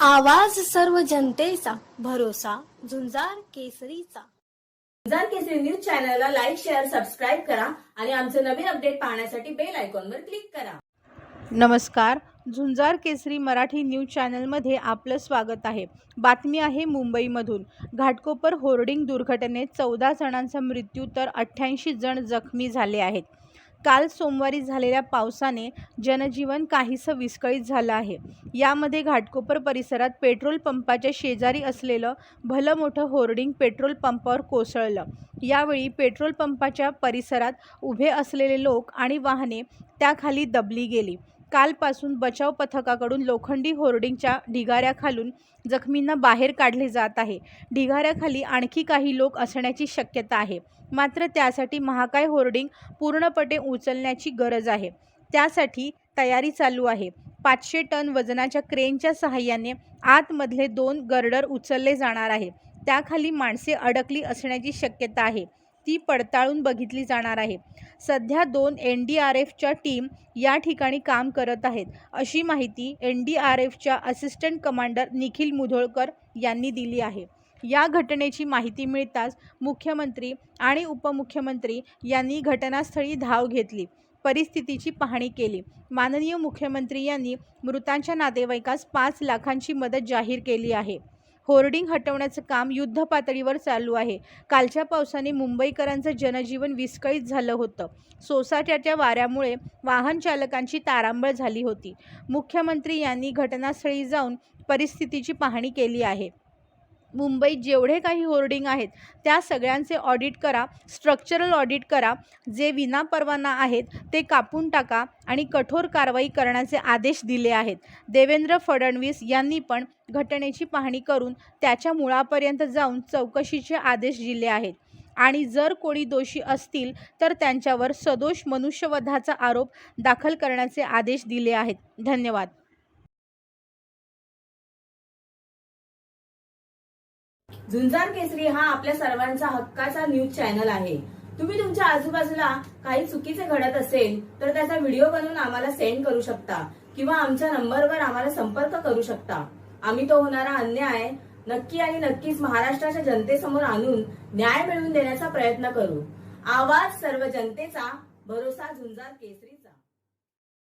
आवाज सर्व जनतेचा भरोसा झुंजार केसरीचा. झुंजार केसरी न्यूज चॅनलला लाईक शेअर सबस्क्राईब करा आणि आमचे नवीन अपडेट पाहण्यासाठी बेल आयकॉनवर क्लिक करा. नमस्कार. झुंजार केसरी मराठी न्यूज चॅनलमध्ये आपलं स्वागत आहे. बातमी आहे मुंबईमधून. घाटकोपर होर्डिंग दुर्घटनेत चौदा जणांचा मृत्यू तर अठ्ठ्याऐंशी जण जखमी झाले आहेत. काल सोमवारी झालेल्या पावसाने जनजीवन काहीसं विस्कळीत झालं आहे. यामध्ये घाटकोपर परिसरात पेट्रोल पंपाच्या शेजारी असलेलं भलं मोठं होर्डिंग पेट्रोल पंपावर कोसळलं. यावेळी पेट्रोल पंपाच्या परिसरात उभे असलेले लोक आणि वाहने त्याखाली दबली गेली. कालपासून बचाव पथकाकडून लोखंडी होर्डिंगच्या ढिगाऱ्याखालून जखमींना बाहेर काढले जात आहे. ढिगाऱ्याखाली आणखी काही लोक असण्याची शक्यता आहे. मात्र त्यासाठी महाकाय होर्डिंग पूर्णपणे उचलण्याची गरज आहे. त्यासाठी तयारी चालू आहे. पाचशे टन वजनाच्या क्रेनच्या सहाय्याने आतमधले दोन गर्डर उचलले जाणार आहे. त्याखाली माणसे अडकली असण्याची शक्यता आहे. ती पडताळून बघितली जाणार आहे. सध्या दोन एन डी आर एफच्या टीम या ठिकाणी काम करत आहेत अशी माहिती एन डी आर एफच्या असिस्टंट कमांडर निखिल मुधोळकर यांनी दिली आहे. या घटनेची माहिती मिळताच मुख्यमंत्री आणि उपमुख्यमंत्री यांनी घटनास्थळी धाव घेतली परिस्थितीची पाहणी केली. माननीय मुख्यमंत्री यांनी मृतांच्या नातेवाईकास पाच लाखांची मदत जाहीर केली आहे. होर्डिंग हटवण्याचं काम युद्ध पातळीवर चालू आहे. कालच्या पावसाने मुंबईकरांचं जनजीवन विस्कळीत झालं होतं. सोसाट्याच्या वाऱ्यामुळे वाहन चालकांची तारांबळ झाली होती. मुख्यमंत्री यांनी घटनास्थळी जाऊन परिस्थितीची पाहणी केली आहे. मुंबईत जेवढे काही होर्डिंग आहेत त्या सगळ्यांचे ऑडिट करा स्ट्रक्चरल ऑडिट करा. जे विनापरवाना आहेत ते कापून टाका आणि कठोर कारवाई करण्याचे आदेश दिले आहेत. देवेंद्र फडणवीस यांनी पण घटनेची पाहणी करून त्याच्या मुळापर्यंत जाऊन चौकशीचे आदेश दिले आहेत. आणि जर कोणी दोषी असतील तर त्यांच्यावर सदोष मनुष्यवधाचा आरोप दाखल करण्याचे आदेश दिले आहेत. धन्यवाद. झुंजार केसरी हा आपल्या सर्वांचा हक्काचा न्यूज चॅनल आहे. तुम्ही तुमच्या आजूबाजूला काही चुकीचे घडत असेल तर त्याचा व्हिडिओ बनवून आम्हाला सेंड करू शकता किंवा आमच्या नंबरवर आम्हाला संपर्क करू शकता. आम्ही तो होणारा अन्याय नक्की आणि नक्कीच महाराष्ट्राच्या जनतेसमोर आणून न्याय मिळवून देण्याचा प्रयत्न करू. आवाज सर्व जनतेचा भरोसा झुंजार केसरी